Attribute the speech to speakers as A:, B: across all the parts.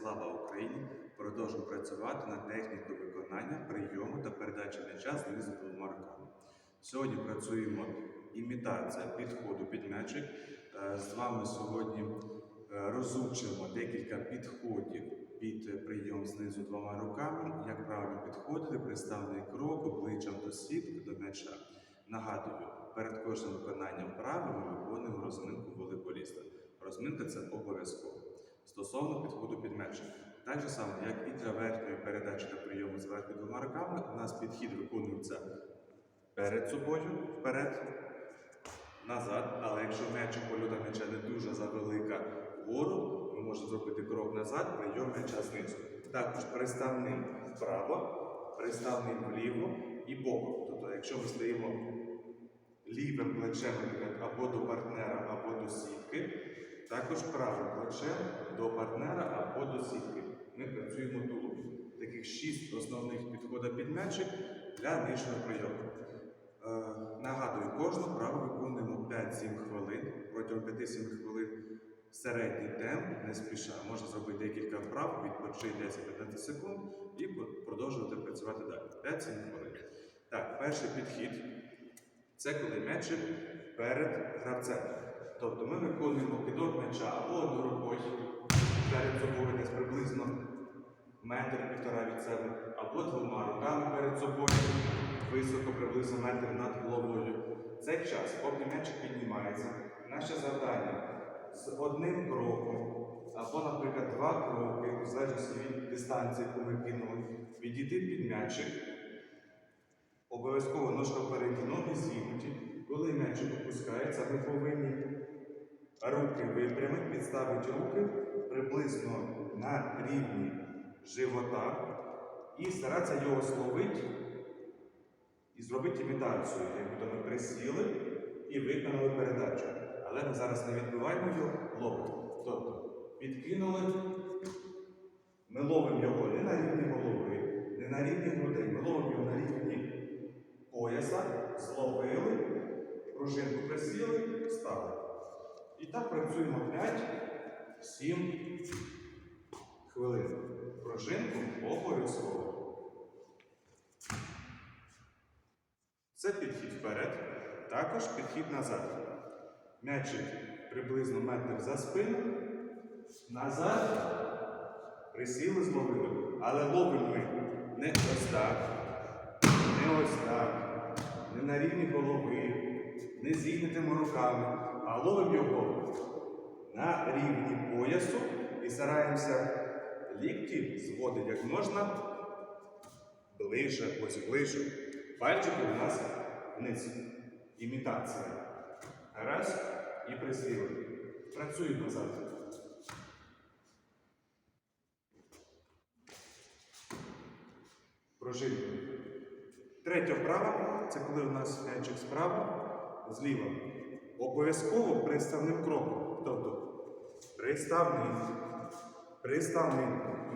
A: Слава Україні! Продовжуємо працювати над технікою виконання, прийому та передачі м'яча знизу двома руками. Сьогодні працюємо імітація підходу під м'ячик. Е, З вами сьогодні е, розучимо декілька підходів під прийом знизу двома руками, як правильно підходити, приставний крок, обличчям до сітки, до м'яча. Нагадую, перед кожним виконанням вправи ми виконуємо розминку волейболіста. Розминка це обов'язково. Стосовно підходу під м'ячик. Так же само, як і для верхньої передачі та прийому зверху двома руками, у нас підхід виконується перед собою, вперед, назад. Але якщо м'ячик польота м'яча не дуже завелика вгору, ми можемо зробити крок назад, прийом м'яча знизу. Також приставний вправо, приставний вліво і боком. Тобто, якщо ми стоїмо лівим плечем або до партнера, або до сітки, також правим плечем до партнера або до сітки. Ми працюємо тулуб. Таких шість основних підходів під м'ячик для нижнього прийому. Е, нагадую, кожну вправу виконуємо 5-7 хвилин. Протягом 5-7 хвилин середній темп, не спіша. Можна зробити декілька вправ, відпочити 10-15 секунд і продовжувати працювати далі. 5-7 хвилин. Так, перший підхід це коли м'ячик перед гравцем. Тобто ми виконуємо кидок м'яча або одною рукою перед собою десь приблизно метр півтора від себе, або двома руками перед собою, високо приблизно метр над головою. Цей час, поки м'ячик піднімається, наше завдання з одним кроком, або, наприклад, два кроки, в залежності від дистанції, яку ми кинули, відійти під м'ячик. Обов'язково ножка впереді, ноги зігнуті. Коли м'ячик опускається, ми повинні руки випрямити, підставити руки приблизно на рівні живота і старатися його словити і зробити імітацію, якби ми присіли і виконали передачу. Але ми зараз не відбиваємо його, ловимо. Тобто підкинули, ми ловимо його не на рівні голови, не на рівні грудей, ми ловимо його на рівні пояса, зловили, пружинку присіли, встали. І так працюємо 5-7 хвилин. Пружинку обов'язково. Це підхід вперед, також підхід назад. М'ячик приблизно метр за спину. Назад. Присіли, зловили. Але ловимо ми не ось так, не ось так, не на рівні голови, не зігнутими руками, а ловимо на рівні поясу і стараємося лікті зводити як можна ближче, ось ближче. Пальчики у нас вниз. Імітація. Раз і присіли. Працюємо назад. Пружинку. Третя вправа це коли у нас м'ячик справа, зліва. Обов'язково приставним кроком. Тобто приставний, приставний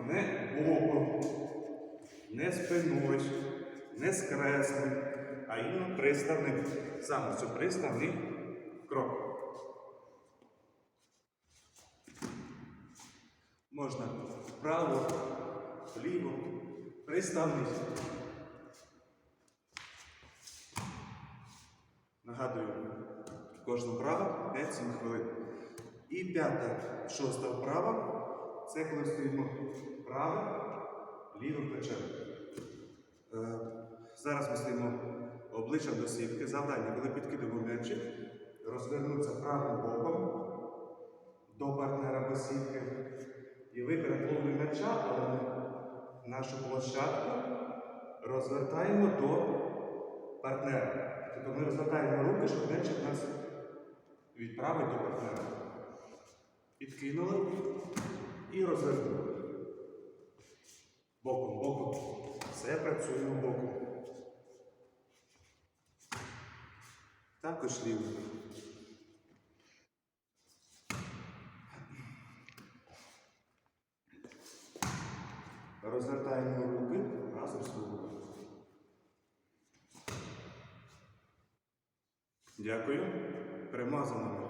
A: не боком, не спиною, не скресним, а іменно приставним. Саме це приставний крок. Можна вправо, вліво, приставний. Нагадую, кожна вправа 5-7 хвилин. І п'ята, шоста вправа це коли стоїмо правим, лівим плечем. Е, зараз ми стоїмо обличчям до сітки. Завдання, коли підкидуємо м'ячик, розвернутися правим боком до партнера без сітки. І ви перед ловлею м'яча, але нашу площадку розвертаємо до партнера. Тобто ми розвертаємо руки, щоб м'ячик нас відправить до партнера. Підкинули і розвернули. Боком, боком. Все працюємо боком. Також лівим. Розвертаємо руки разом з рукою. Дякую. Перемазано